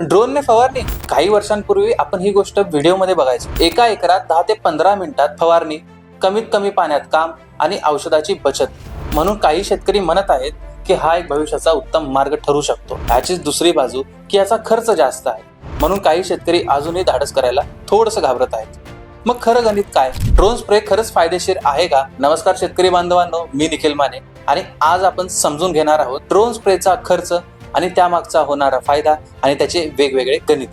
ड्रोनने फवारणी. काही वर्षांपूर्वी आपण ही गोष्ट व्हिडिओमध्ये बघायचो. एका एकरात दहा ते पंधरा मिनिटात फवारणी कमीत कमी पाण्यात काम आणि औषधाची बचत. म्हणून काही शेतकरी म्हणत आहेत की हा एक भविष्याचा उत्तम मार्ग ठरू शकतो. ह्याचीच दुसरी बाजू की याचा खर्च जास्त आहे. म्हणून काही शेतकरी अजूनही धाडस करायला थोडंसं घाबरत आहेत. मग खरं गणित काय? ड्रोन स्प्रे खरंच फायदेशीर आहे का? नमस्कार शेतकरी बांधवांनो मी निखिल माने आणि आज आपण समजून घेणार आहोत ड्रोन स्प्रेचा खर्च आणि त्यामागचा होणारा फायदा आणि त्याचे वेगवेगळे गणित.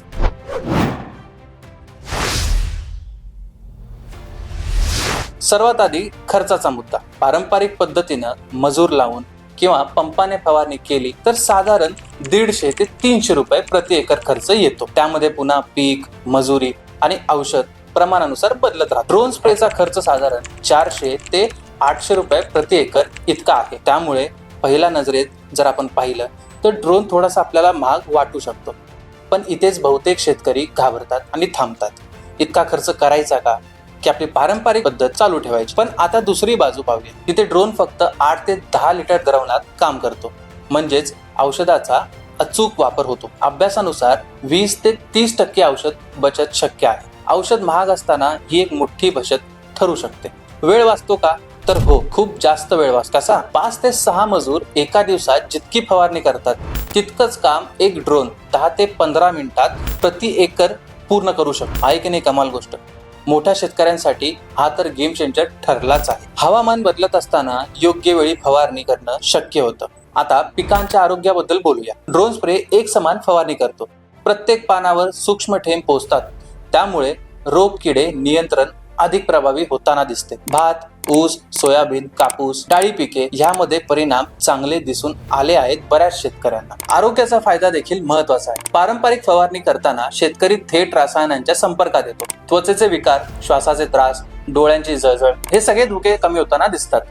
सर्वात आधी खर्चाचा मुद्दा. पारंपरिक पद्धतीनं मजूर लावून किंवा पंपाने फवारणी केली तर साधारण दीडशे ते तीनशे रुपये प्रति एकर खर्च येतो. त्यामध्ये पुन्हा पीक मजुरी आणि औषध प्रमाणानुसार बदलत राहतो. ड्रोन स्प्रेचा खर्च साधारण चारशे ते आठशे रुपये प्रति एकर इतका आहे. त्यामुळे पहिल्या नजरेत जर आपण पाहिलं तर ड्रोन थोडासा आपल्याला महाग वाटू शकतो. पण इथेच बहुतेक शेतकरी घाबरतात आणि थांबतात. इतका खर्च करायचा का? की आपली पारंपरिक पद्धत चालू ठेवायची. पण आता दुसरी बाजू पाहूया. तिथे ड्रोन फक्त आठ ते दहा लिटर द्रवणात काम करतो. म्हणजेच औषधाचा अचूक वापर होतो. अभ्यासानुसार वीस ते तीस टक्के औषध बचत शक्य आहे. औषध महाग असताना ही एक मोठी बचत ठरू शकते. वेळ वाचतो का? तर हो खूप जास्त वेळ वाचतो कसा? पाच ते सहा मजूर एका दिवसात जितकी फवारणी करतात तितकंच काम एक ड्रोन दहा ते पंधरा मिनिटात प्रति एकर पूर्ण करू शकतो. आहे की नाही कमाल गोष्ट? मोठ्या शेतकऱ्यांसाठी हा तर गेम चेंजर ठरलाच आहे. हवामान बदलत असताना योग्य वेळी फवारणी करणं शक्य होतं. आता पिकांच्या आरोग्याबद्दल बोलूया. ड्रोन स्प्रे एक समान फवारणी करतो. प्रत्येक पानावर सूक्ष्म थेंब पोचतात त्यामुळे रोग किडे नियंत्रण अधिक प्रभावी होताना दिसते. भात ऊस सोयाबीन कापूस डाळी पिके ह्यामध्ये परिणाम चांगले दिसून आले आहेत बऱ्याच शेतकऱ्यांना. आरोग्याचा फायदा देखील महत्त्वाचा आहे. पारंपरिक फवारणी करताना शेतकरी थेट रसायनांच्या संपर्कात येतो. त्वचेचे विकार श्वासाचे त्रास डोळ्यांची जळजळ हे सगळे धोके कमी होताना दिसतात.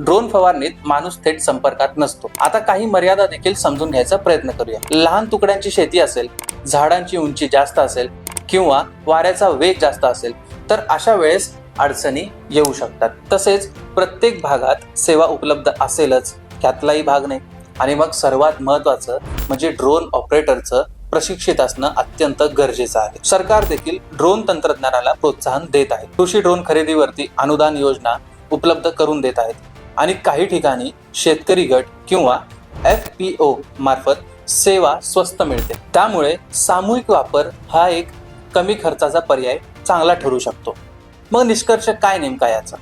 ड्रोन फवारणीत माणूस थेट संपर्कात नसतो. आता काही मर्यादा देखील समजून घ्यायचा प्रयत्न करूया. लहान तुकड्यांची शेती असेल झाडांची उंची जास्त असेल किंवा वाऱ्याचा वेग जास्त असेल तर अशा वेळेस अडचणी येऊ शकतात. तसेच प्रत्येक भागात सेवा उपलब्ध असेलच त्यातलाही भाग नाही. आणि मग सर्वात महत्वाचं म्हणजे ड्रोन ऑपरेटरचं प्रशिक्षित असणं अत्यंत गरजेचं आहे. सरकार देखील ड्रोन तंत्रज्ञानाला प्रोत्साहन देत आहे. कृषी ड्रोन खरेदीवरती अनुदान योजना उपलब्ध करून देत आहेत. आणि काही ठिकाणी शेतकरी गट किंवा एफ पी ओ मार्फत सेवा स्वस्त मिळते. त्यामुळे सामूहिक वापर हा एक कमी खर्चाचा पर्याय चांगला ठरू शकतो. मग निष्कर्ष काय नेमका याचा?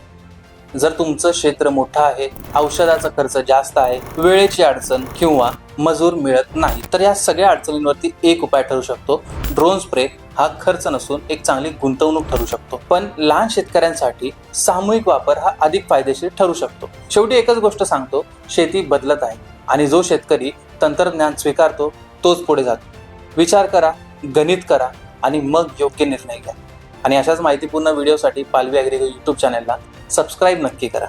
जर तुमचं क्षेत्र मोठं आहे औषधाचा खर्च जास्त आहे वेळेची अडचण किंवा मजूर मिळत नाही तर या सगळ्या अडचणींवरती एक उपाय ठरू शकतो. ड्रोन स्प्रे हा खर्च नसून एक चांगली गुंतवणूक ठरू शकतो. पण लहान शेतकऱ्यांसाठी सामूहिक वापर हा अधिक फायदेशीर ठरू शकतो. शेवटी एकच गोष्ट सांगतो शेती बदलत आहे आणि जो शेतकरी तंत्रज्ञान स्वीकारतो तोच पुढे जातो. विचार करा गणित करा आणि मग योग्य निर्णय घ्या. आणि अशाच माहितीपूर्ण व्हिडिओसाठी पालवी ॲग्री यूट्यूब चॅनलला सबस्क्राईब नक्की करा.